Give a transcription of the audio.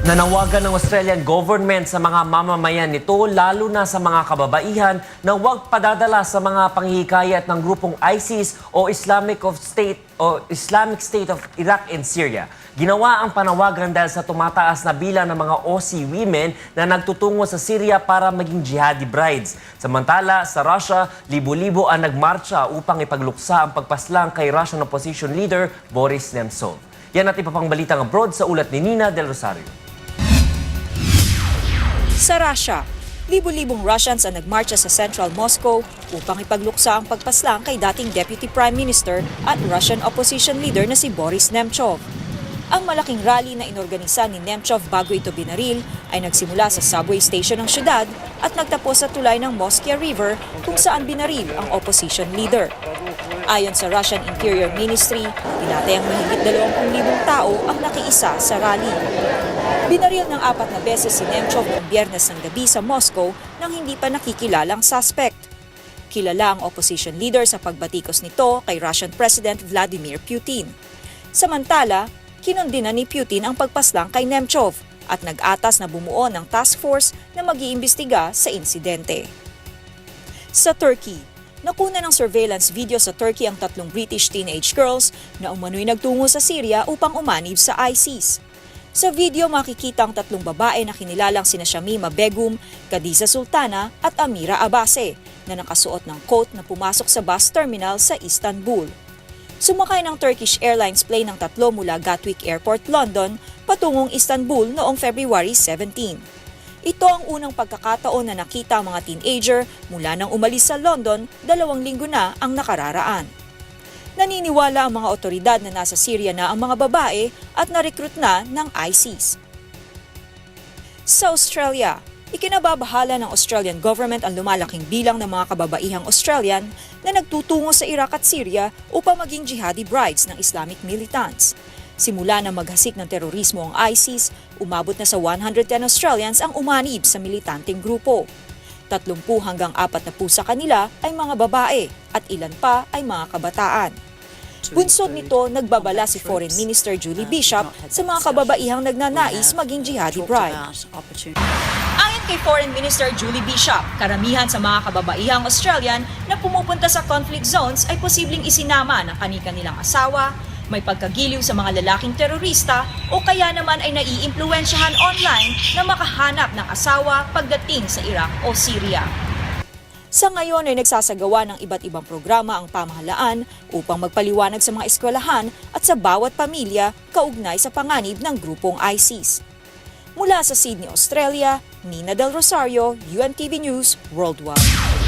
Nanawagan ng Australian government sa mga mamamayan nito, lalo na sa mga kababaihan, na huwag padadala sa mga panghihikayat ng grupong ISIS o Islamic of State o Islamic State of Iraq and Syria. Ginawa ang panawagan dahil sa tumataas na bilang ng mga Aussie women na nagtutungo sa Syria para maging jihadi brides. Samantala, sa Russia, libo-libo ang nagmarcha upang ipagluksa ang pagpaslang kay Russian opposition leader Boris Nemtsov. Yan at iba pang abroad sa ulat ni Nina Del Rosario. Sa Russia, libo-libong Russians ang nagmarcha sa central Moscow upang ipagluksa ang pagpaslang kay dating Deputy Prime Minister at Russian opposition leader na si Boris Nemtsov. Ang malaking rally na inorganisa ni Nemtsov bago ito binaril ay nagsimula sa subway station ng syudad at nagtapos sa tulay ng Moskya River kung saan binaril ang opposition leader. Ayon sa Russian Interior Ministry, tinatayang mahigit 20,000 tao ang nakiisa sa rally. Binaril ng apat na beses si Nemchov noong biyernes ng gabi sa Moscow nang hindi pa nakikilalang suspect. Kilala ang opposition leader sa pagbatikos nito kay Russian President Vladimir Putin. Samantala, kinundina ni Putin ang pagpaslang kay Nemchov at nag-atas na bumuo ng task force na mag-iimbestiga sa insidente. Sa Turkey, nakuna ng surveillance video sa Turkey ang tatlong British teenage girls na umano'y nagtungo sa Syria upang umanib sa ISIS. Sa video makikita ang tatlong babae na kinilalang sina Shamima Begum, Khadija Sultana at Amira Abase na nakasuot ng coat na pumasok sa bus terminal sa Istanbul. Sumakay ng Turkish Airlines plane ng tatlo mula Gatwick Airport, London, patungong Istanbul noong February 17. Ito ang unang pagkakataon na nakita ang mga teenager mula nang umalis sa London dalawang linggo na ang nakararaan. Naniniwala ang mga otoridad na nasa Syria na ang mga babae at na-recruit na ng ISIS. Sa Australia, ikinababahala ng Australian government ang lumalaking bilang ng mga kababaihang Australian na nagtutungo sa Iraq at Syria upang maging jihadi brides ng Islamic militants. Simula na maghasik ng terorismo ang ISIS, umabot na sa 110 Australians ang umanib sa militanteng grupo. 30 hanggang 40 sa kanila ay mga babae at ilan pa ay mga kabataan. Bunsod nito, nagbabala si Foreign Minister Julie Bishop sa mga kababaihang nagnanais maging jihadi bride. Ayon kay Foreign Minister Julie Bishop, karamihan sa mga kababaihang Australian na pumupunta sa conflict zones ay posibleng isinama ng kani-kanilang asawa, may pagkagiliw sa mga lalaking terorista o kaya naman ay naiimpluwensyahan online na makahanap ng asawa pagdating sa Iraq o Syria. Sa ngayon ay nagsasagawa ng iba't ibang programa ang pamahalaan upang magpaliwanag sa mga eskwelahan at sa bawat pamilya kaugnay sa panganib ng grupong ISIS. Mula sa Sydney, Australia, Nina Del Rosario, UNTV News Worldwide.